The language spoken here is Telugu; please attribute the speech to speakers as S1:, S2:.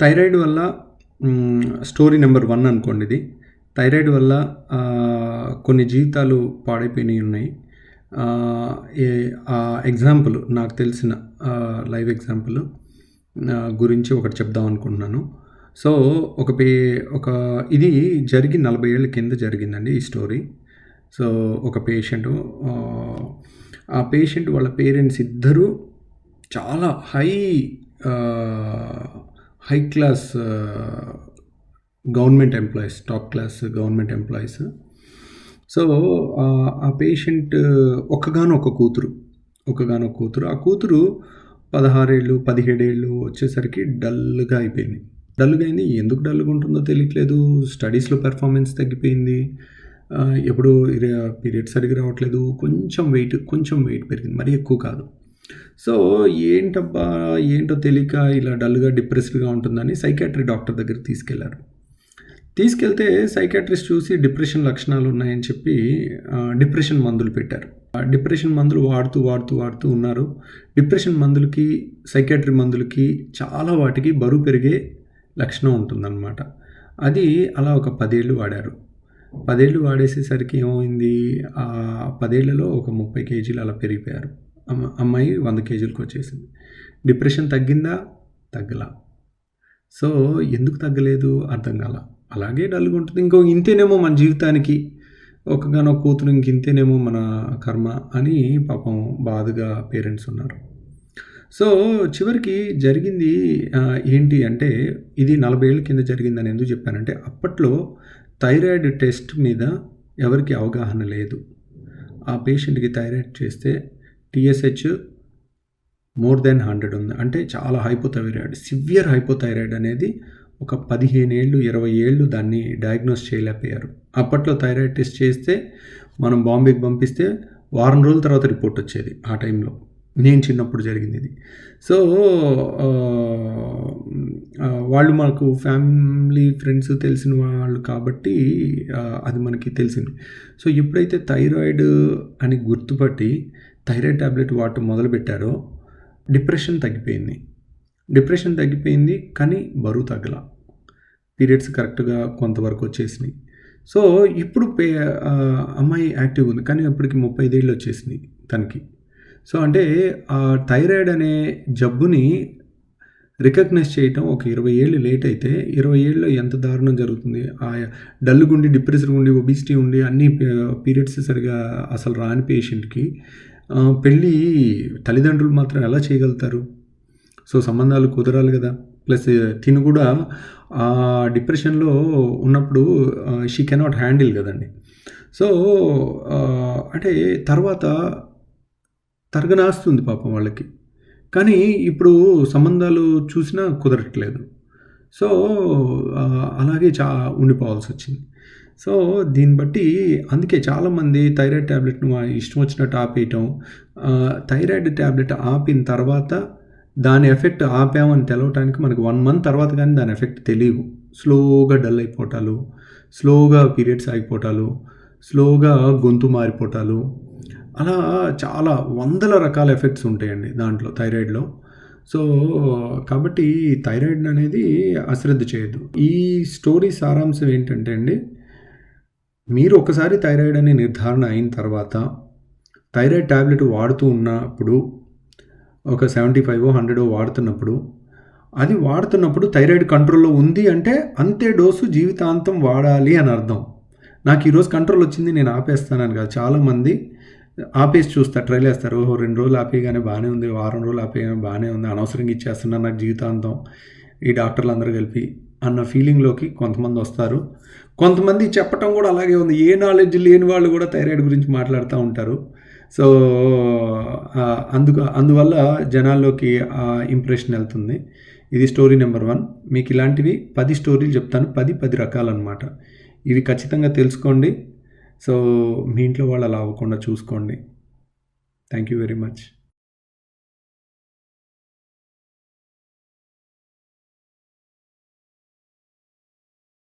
S1: థైరాయిడ్ వల్ల స్టోరీ నెంబర్ వన్ అనుకోండి ఇది. థైరాయిడ్ వల్ల కొన్ని జీవితాలు పాడైపోయినాయి ఉన్నాయి. ఏ- ఎగ్జాంపుల్ నాకు తెలిసిన లైవ్ ఎగ్జాంపుల్ గురించి ఒకటి చెప్దాం అనుకుంటున్నాను. సో ఒక పే ఒక ఇది జరిగి నలభై ఏళ్ళ కింద జరిగిందండి ఈ స్టోరీ సో ఒక పేషెంట్ ఆ పేషెంట్ వాళ్ళ పేరెంట్స్ ఇద్దరూ చాలా high high class government employees top class government employees so ఆ, పేషెంట్ uh, ఒక్కగానో ఒక కూతురు ఒక్కగానో కూతురు. ఆ కూతురు పదహారేళ్ళు పదిహేడేళ్ళు వచ్చేసరికి డల్గా అయిపోయింది. డల్గా అయింది. ఎందుకు డల్గా ఉంటుందో తెలియట్లేదు. స్టడీస్లో పెర్ఫార్మెన్స్ తగ్గిపోయింది. ఎప్పుడు పీరియడ్ సరిగ్గా రావట్లేదు. కొంచెం వెయిట్ కొంచెం వెయిట్ పెరిగింది. మరీ ఎక్కువ కాదు. సో ఏంటబ్బా ఏంటో తెలియక ఇలా డల్గా డిప్రెస్డ్గా ఉంటుందని సైకాట్రీ డాక్టర్ దగ్గరికి తీసుకెళ్ళారు. తీసుకెళ్తే సైకాట్రిస్ట్ చూసి డిప్రెషన్ లక్షణాలు ఉన్నాయని చెప్పి డిప్రెషన్ మందులు పెట్టారు. ఆ డిప్రెషన్ మందులు వాడుతూ వాడుతూ వాడుతూ ఉన్నారు. డిప్రెషన్ మందులకి సైకాట్రీ మందులకి చాలా వాటికి బరువు పెరిగే లక్షణం ఉంటుందన్నమాట. అది అలా ఒక పదేళ్ళు వాడారు. పదేళ్ళు వాడేసేసరికి ఏమైంది? ఆ పదేళ్ళలో ఒక ముప్పై కేజీలు అలా పెరిగిపోయారు. అమ్మాయి వంద కేజీలకు వచ్చేసింది. డిప్రెషన్ తగ్గిందా? తగ్గలా. సో ఎందుకు తగ్గలేదు? అర్థం కాల. అలాగే డల్గా ఉంటుంది. ఇంకో ఇంతేనేమో మన జీవితానికి. ఒకగానో కూతురు ఇంక ఇంతేనేమో మన కర్మ అని పాపం బాధగా పేరెంట్స్ ఉన్నారు. సో చివరికి జరిగింది ఏంటి అంటే ఇది నలభై ఏళ్ళ కింద జరిగిందని ఎందుకు చెప్పానంటే అప్పట్లో థైరాయిడ్ టెస్ట్ మీద ఎవరికి అవగాహన లేదు. ఆ పేషెంట్కి థైరాయిడ్ చేస్తే టీఎస్హెచ్ మోర్ దెన్ హండ్రెడ్ ఉంది. అంటే చాలా హైపోథైరాయిడ్ సివియర్ హైపోథైరాయిడ్ అనేది ఒక పదిహేను ఏళ్ళు ఇరవై ఏళ్ళు దాన్ని డయాగ్నోస్ చేయలేకపోయారు. అప్పట్లో థైరాయిడ్ టెస్ట్ చేస్తే మనం బాంబేకి పంపిస్తే వారం రోజుల తర్వాత రిపోర్ట్ వచ్చేది ఆ టైంలో నేను చిన్నప్పుడు జరిగింది ఇది. సో వాళ్ళు మాకు ఫ్యామిలీ ఫ్రెండ్స్ తెలిసిన వాళ్ళు కాబట్టి అది మనకి తెలిసింది. సో ఎప్పుడైతే థైరాయిడ్ అని గుర్తుపట్టి థైరాయిడ్ ట్యాబ్లెట్ వాడటం మొదలుపెట్టారో డిప్రెషన్ తగ్గిపోయింది. డిప్రెషన్ తగ్గిపోయింది కానీ బరువు తగ్గల. పీరియడ్స్ కరెక్ట్గా కొంతవరకు వచ్చేసినాయి. సో ఇప్పుడు పే అమ్మాయి యాక్టివ్ ఉంది కానీ అప్పటికి ముప్పై ఐదేళ్ళు వచ్చేసింది తనకి. సో అంటే ఆ థైరాయిడ్ అనే జబ్బుని రికగ్నైజ్ చేయటం ఒక ఇరవై ఏళ్ళు లేట్ అయితే ఇరవై ఏళ్ళలో ఎంత దారుణం జరుగుతుంది? ఆ డల్ గుండి డిప్రెషన్ ఉండి ఒబిసిటీ ఉండి అన్ని పీరియడ్స్ సరిగా అసలు రాని పేషెంట్కి పెళ్ళి తల్లిదండ్రులు మాత్రం ఎలా చేయగలుగుతారు? సో సంబంధాలు కుదరాలి కదా. ప్లస్ తిను కూడా ఆ డిప్రెషన్లో ఉన్నప్పుడు షీ కెనాట్ హ్యాండిల్ కదండి. సో అంటే తర్వాత తరగనాస్తుంది పాపం వాళ్ళకి. కానీ ఇప్పుడు సంబంధాలు చూసినా కుదరట్లేదు. సో అలాగే చా ఉండిపోవాల్సి వచ్చింది సో దీన్ని బట్టి అందుకే చాలామంది థైరాయిడ్ ట్యాబ్లెట్ను ఇష్టం వచ్చినట్టు ఆపేయటం థైరాయిడ్ ట్యాబ్లెట్ ఆపిన తర్వాత దాని ఎఫెక్ట్ ఆపామని తెలవటానికి మనకు వన్ మంత్ తర్వాత కానీ దాని ఎఫెక్ట్ తెలియవు. స్లోగా డల్ అయిపోవటాలు స్లోగా పీరియడ్స్ ఆగిపోవటాలు స్లోగా గొంతు మారిపోవటాలు అలా చాలా వందల రకాల ఎఫెక్ట్స్ ఉంటాయండి దాంట్లో థైరాయిడ్లో. సో కాబట్టి థైరాయిడ్ అనేది అశ్రద్ధ చేయొద్దు ఈ స్టోరీ సారాంశం ఏంటంటే అండి మీరు ఒకసారి థైరాయిడ్ అనే నిర్ధారణ అయిన తర్వాత థైరాయిడ్ ట్యాబ్లెట్ వాడుతూ ఉన్నప్పుడు ఒక సెవెంటీ ఫైవ్ హండ్రెడ్ వాడుతున్నప్పుడు అది వాడుతున్నప్పుడు థైరాయిడ్ కంట్రోల్లో ఉంది అంటే అంతే డోసు జీవితాంతం వాడాలి అని అర్థం. నాకు ఈరోజు కంట్రోల్ వచ్చింది నేను ఆపేస్తానని కాదు. చాలామంది ఆపేసి చూస్తారు ట్రైల్ వేస్తారు ఓహో రెండు రోజులు ఆపేయగానే బాగానే ఉంది వారం రోజులు ఆపేయగానే బాగానే ఉంది అనవసరంగా ఇచ్చేస్తున్నా నాకు జీవితాంతం ఈ డాక్టర్లు అందరూ కలిపి అన్న ఫీలింగ్లోకి కొంతమంది వస్తారు. కొంతమంది చెప్పటం కూడా అలాగే ఉంది. ఏ నాలెడ్జ్ లేని వాళ్ళు కూడా థైరాయిడ్ గురించి మాట్లాడుతూ ఉంటారు. సో అందుకు అందువల్ల జనాల్లోకి ఆ ఇంప్రెషన్ వెళ్తుంది. ఇది స్టోరీ నెంబర్ వన్. మీకు ఇలాంటివి పది స్టోరీలు చెప్తాను. పది పది రకాలన్నమాట. ఇవి ఖచ్చితంగా తెలుసుకోండి. సో మీ ఇంట్లో వాళ్ళు అలా అవ్వకుండా చూసుకోండి. Thank you very much